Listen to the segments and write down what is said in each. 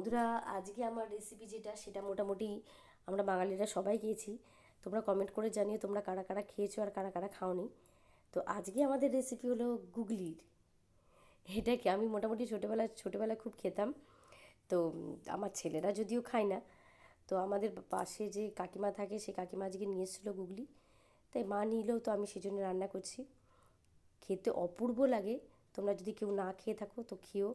বন্ধুরা, আজকে আমার রেসিপি যেটা, সেটা মোটামুটি আমরা বাঙালিরা সবাই খেয়েছি। তোমরা কমেন্ট করে জানিও তোমরা কারা কারা খেয়েছো আর কারা কারা খাওনি। তো আজকে আমাদের রেসিপি হলো গুগলির। এটাকে আমি মোটামুটি ছোটোবেলায় ছোটোবেলায় খুব খেতাম। তো আমার ছেলেরা যদিও খায় না, তো আমাদের পাশে যে কাকিমা থাকে, সেই কাকিমা আজকে নিয়ে এসেছিল গুগলি। তাই মা নিলেও তো আমি সেই জন্য রান্না করছি। খেতে অপূর্ব লাগে। তোমরা যদি কেউ না খেয়ে থাকো তো খেয়েও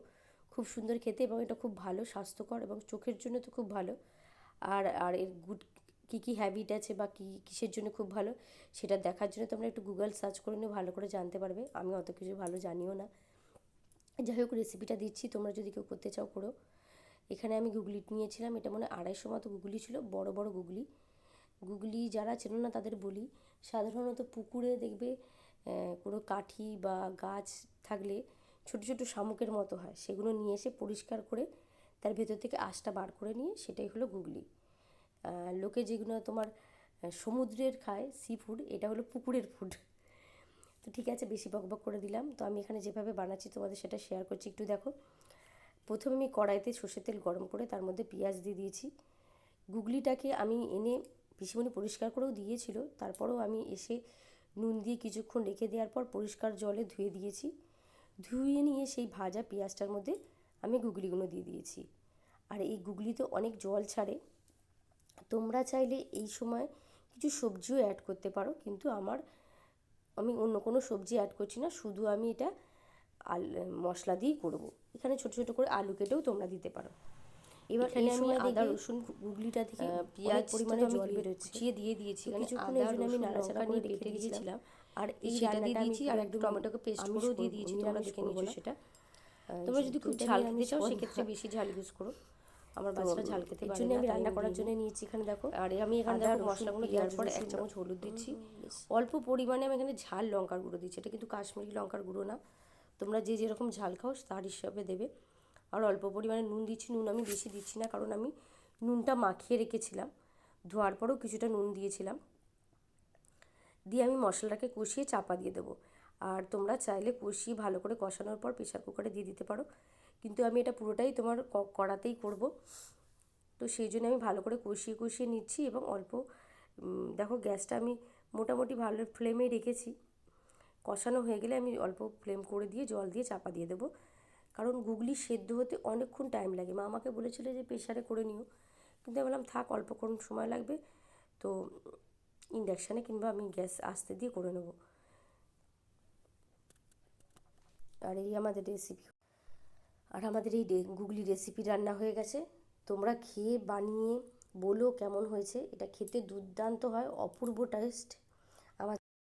খুব সুন্দর খেতে এবং এটা খুব ভালো, স্বাস্থ্যকর এবং চোখের জন্য তো খুব ভালো। আর আর এর গুড কী কী হ্যাবিট আছে বা কী, কিসের জন্য খুব ভালো সেটা দেখার জন্য তোমরা একটু গুগল সার্চ করে নিয়ে ভালো করে জানতে পারবে। আমি অত কিছু ভালো জানিও না। যাই হোক রেসিপিটা দিচ্ছি, তোমরা যদি কেউ করতে চাও করো। এখানে আমি গুগলি নিয়েছিলাম, এটা মনে আড়াইশো মতো গুগলি ছিল, বড় বড় গুগলি গুগলি যারা চেনো না তাদের বলি, সাধারণত পুকুরে দেখবে কোনো কাঠি বা গাছ থাকলে ছোট ছোট শামুকের মতো হয়। সেগুলো নিয়ে এসে পরিষ্কার করে তার ভেতর থেকে আঁশটা বার করে নিয়ে সেটাই হলো গুগলি। লোকে যেগুলো তোমার সমুদ্রের খায় সি ফুড এটা হলো পুকুরের ফুড তো ঠিক আছে, বেশি বকবক করে দিলাম। তো আমি এখানে যেভাবে বানাচ্ছি তোমাদের সেটা শেয়ার করছি। একটু দেখো। প্রথমে আমি কড়াইতে সর্ষের তেল গরম করে তার মধ্যে পেঁয়াজ দিয়ে দিয়েছি। গুগলিটাকে আমি এনে পিসিমণি পরিষ্কার করেও দিয়েছিল। তারপরেও আমি এসে নুন দিয়ে কিছুক্ষণ রেখে দেওয়ার পর পরিষ্কার জলে ধুয়ে দিয়েছি। ধুয়ে নিয়ে সেই ভাজা পেঁয়াজটার মধ্যে আমি গুগলিগুলো দিয়ে দিয়েছি। আর এই গুগলিতে অনেক জল ছাড়ে। তোমরা চাইলে এই সময় কিছু সবজিও অ্যাড করতে পারো, কিন্তু আমার, আমি অন্য কোনো সবজি অ্যাড করছি না, শুধু আমি এটা আল, মশলা দিয়েই করব। এখানে ছোটো ছোটো করে আলু কেটেও তোমরা দিতে পারো। এবার এখানে এই আমি সময় আদা রসুন গুগলিটা থেকে পেঁয়াজ পরিমাণে জল বেরোচ্ছে দিয়ে দিয়েছি। এখানে কিছুক্ষণ এই জন্য আমি নাড়াচাড়া করে রেখে দিয়েছিলাম। আর এই সেটা দিয়ে দিয়েছি আর একটু একদম টমেটোকে পেস্ট করেও দিয়ে দিয়েছি তোমরা দেখে করব সেটা। তোমরা যদি খুব ঝাল খেতে চাও সেক্ষেত্রে বেশি ঝাল ইউজ করো। আমার তো বাচ্চারা ঝাল খেতে পারে জন্য আমি রান্না করার জন্য নিয়েছি এখানে দেখো আর আমি এখানে দেখো মশলাগুলো দেওয়ার পরে এক চামচ হলুদ দিচ্ছি। অল্প পরিমাণে আমি এখানে ঝাল লঙ্কার গুঁড়ো দিচ্ছি এটা কিন্তু কাশ্মীরি লঙ্কার গুঁড়ো না। তোমরা যে যেরকম ঝাল খাও তার হিসাবে দেবে আর অল্প পরিমাণে নুন দিচ্ছি, নুন আমি বেশি দিচ্ছি না, কারণ আমি নুনটা মাখিয়ে রেখেছিলাম। ধোয়ার পরেও কিছুটা নুন দিয়েছিলাম। দিয়ে আমি মশলাটাকে কষিয়ে চাপা দিয়ে দেবো। আর তোমরা চাইলে কষিয়ে ভালো করে কষানোর পর প্রেশার কুকারে দিয়ে দিতে পারো। কিন্তু আমি এটা পুরোটাই তোমার কড়াতেই করব। তো সেই জন্য আমি ভালো করে কষিয়ে কষিয়ে নিচ্ছি এবং অল্প দেখো গ্যাসটা আমি মোটামুটি ভালো ফ্লেমেই রেখেছি। কষানো হয়ে গেলে আমি অল্প ফ্লেম করে দিয়ে জল দিয়ে চাপা দিয়ে দেবো। কারণ গুগলি সেদ্ধ হতে অনেকক্ষণ টাইম লাগে। মা আমাকে বলেছিল যে প্রেশারে করে নিও। কিন্তু আমি বললাম, থাক, অল্পক্ষণ সময় লাগবে, তো ইন্ডাকশানে কিংবা আমি গ্যাস আস্তে দিয়ে করে নেব। আর এই আমাদের রেসিপি আর আমাদের এই গুগলি রেসিপি রান্না হয়ে গেছে। তোমরা খেয়ে বানিয়ে বলো কেমন হয়েছে। এটা খেতে দুর্দান্ত হয়, অপূর্ব টেস্ট